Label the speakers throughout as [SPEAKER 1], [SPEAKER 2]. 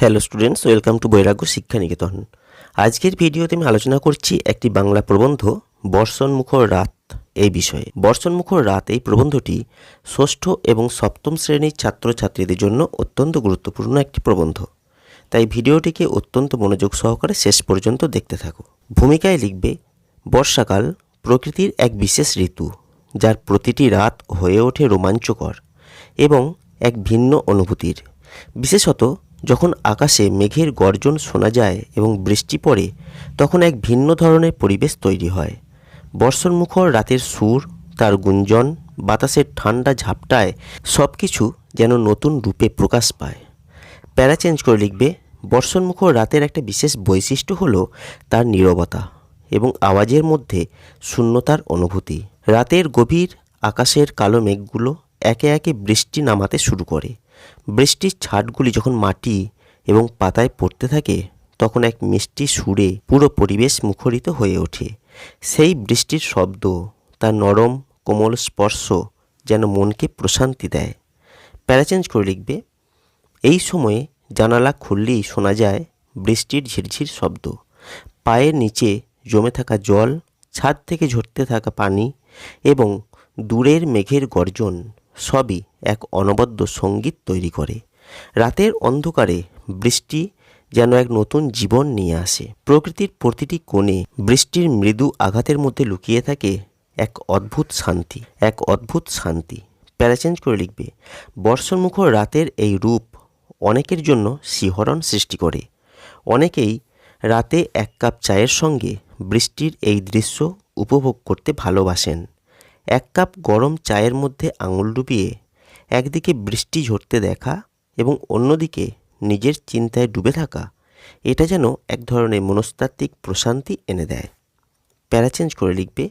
[SPEAKER 1] Hello students welcome to বৈরাগ্য শিক্ষা নিকেতন আজকের ভিডিওতে আমি আলোচনা করছি একটি বাংলা প্রবন্ধ, বর্ষণমুখর রাত, এই বিষয়ে। বর্ষণমুখর রাত, এই প্রবন্ধটি ষষ্ঠ এবং সপ্তম শ্রেণির ছাত্রছাত্রীদের জন্য অত্যন্ত গুরুত্বপূর্ণ একটি প্রবন্ধ। তাই ভিডিওটিকে অত্যন্ত মনোযোগ সহকারে শেষ পর্যন্ত দেখতে থাকো। ভূমিকায় লিখবে, বর্ষাকাল প্রকৃতির এক বিশেষ ঋতু, যার প্রতিটি রাত হয়ে ওঠে রোমাঞ্চকর এবং এক ভিন্ন অনুভূতির। বিশেষত যখন আকাশে মেঘের গর্জন শোনা যায় এবং বৃষ্টি পড়ে, তখন এক ভিন্ন ধরনের পরিবেশ তৈরি হয়। বর্ষণমুখর রাতের সুর, তার গুঞ্জন, বাতাসের ঠান্ডা ঝাপটায় সব কিছু যেন নতুন রূপে প্রকাশ পায়। প্যারা চেঞ্জ করে লিখবে, বর্ষণমুখর রাতের একটা বিশেষ বৈশিষ্ট্য হলো তার নীরবতা এবং আওয়াজের মধ্যে শূন্যতার অনুভূতি। রাতের গভীর আকাশের কালো মেঘগুলো একে একে বৃষ্টি নামাতে শুরু করে। বৃষ্টির ছাটগুলি যখন মাটি এবং পাতায় পড়তে থাকে, তখন এক মিষ্টি সুরে পুরো পরিবেশ মুখরিত হয়ে ওঠে। সেই বৃষ্টির শব্দ, তার নরম, কোমল স্পর্শ যেন মনকে প্রশান্তি দেয়। প্যারাচেঞ্জ করে লিখবে, এই সময়ে জানালা খুললেই শোনা যায় বৃষ্টির ঝিরঝির শব্দ। পায়ের নিচে জমে থাকা জল, ছাদ থেকে ঝরতে থাকা পানি এবং দূরের মেঘের গর্জন সবই এক অনবদ্য সংগীত তৈরি করে। রাতের অন্ধকারে বৃষ্টি যেন এক নতুন জীবন নিয়ে আসে। প্রকৃতির প্রতিটি কোণে বৃষ্টির মৃদু আঘাতের মধ্যে লুকিয়ে থাকে এক অদ্ভুত শান্তি, এক অদ্ভুত শান্তি। প্যারাচেঞ্জ করে লিখবে বর্ষণমুখর রাতের এই রূপ অনেকের জন্য শিহরণ সৃষ্টি করে। অনেকেই রাতে এক কাপ চায়ের সঙ্গে বৃষ্টির এই দৃশ্য উপভোগ করতে ভালোবাসেন। এক কাপ গরম চায়ের মধ্যে আঙুল ডুবিয়ে একদিকে বৃষ্টি ঝরতে দেখা এবং অন্যদিকে নিজের চিন্তায় ডুবে থাকা, এটা যেন এক ধরনের মনস্তাত্ত্বিক প্রশান্তি এনে দেয়। প্যারাচেঞ্জ করে লিখবে,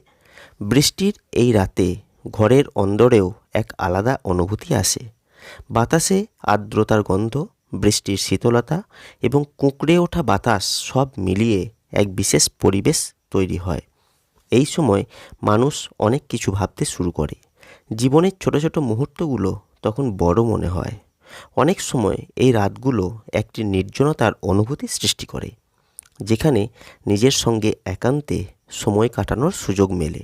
[SPEAKER 1] বৃষ্টির এই রাতে ঘরের অন্দরেও এক আলাদা অনুভূতি আসে। বাতাসে আর্দ্রতার গন্ধ, বৃষ্টির শীতলতা এবং কুঁকড়ে ওঠা বাতাস সব মিলিয়ে এক বিশেষ পরিবেশ তৈরি হয়। এই সময় মানুষ অনেক কিছু ভাবতে শুরু করে। জীবনের ছোট ছোট মুহূর্তগুলো তখন বড় মনে হয়। অনেক সময় এই রাতগুলো একটি নির্জনতার অনুভূতি সৃষ্টি করে, যেখানে নিজের সঙ্গে একান্তে সময় কাটানোর সুযোগ মেলে।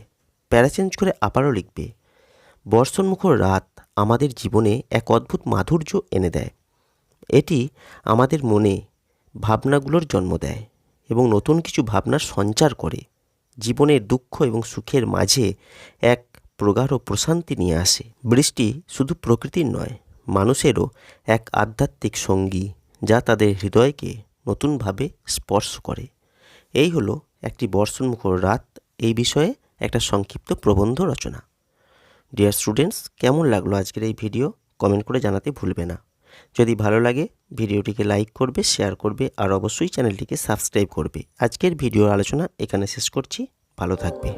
[SPEAKER 1] প্যারাচেঞ্জ করে আবারও লিখবে, বর্ষণমুখর রাত আমাদের জীবনে এক অদ্ভুত মাধুর্য এনে দেয়। এটি আমাদের মনে ভাবনাগুলোর জন্ম দেয় এবং নতুন কিছু ভাবনার সঞ্চার করে। জীবনের দুঃখ এবং সুখের মাঝে এক প্রগাঢ় প্রশান্তি নিয়ে আসে। বৃষ্টি শুধু প্রকৃতির নয়, মানুষেরও এক আধ্যাত্মিক সঙ্গী যা তাদের হৃদয়কে নতুনভাবে স্পর্শ করে। এই হলো একটি বর্ষণমুখর রাত। এই বিষয়ে একটা সংক্ষিপ্ত প্রবন্ধ রচনা। ডিয়ার স্টুডেন্টস কেমন লাগল আজকের এই ভিডিও কমেন্ট করে জানাতে ভুলবে না। যদি ভালো লাগে, ভিডিওটিকে লাইক করবে, শেয়ার করবে আর অবশ্যই চ্যানেলটিকে সাবস্ক্রাইব করবে। আজকের ভিডিও আলোচনা এখানে শেষ করছি। ভালো থাকবে।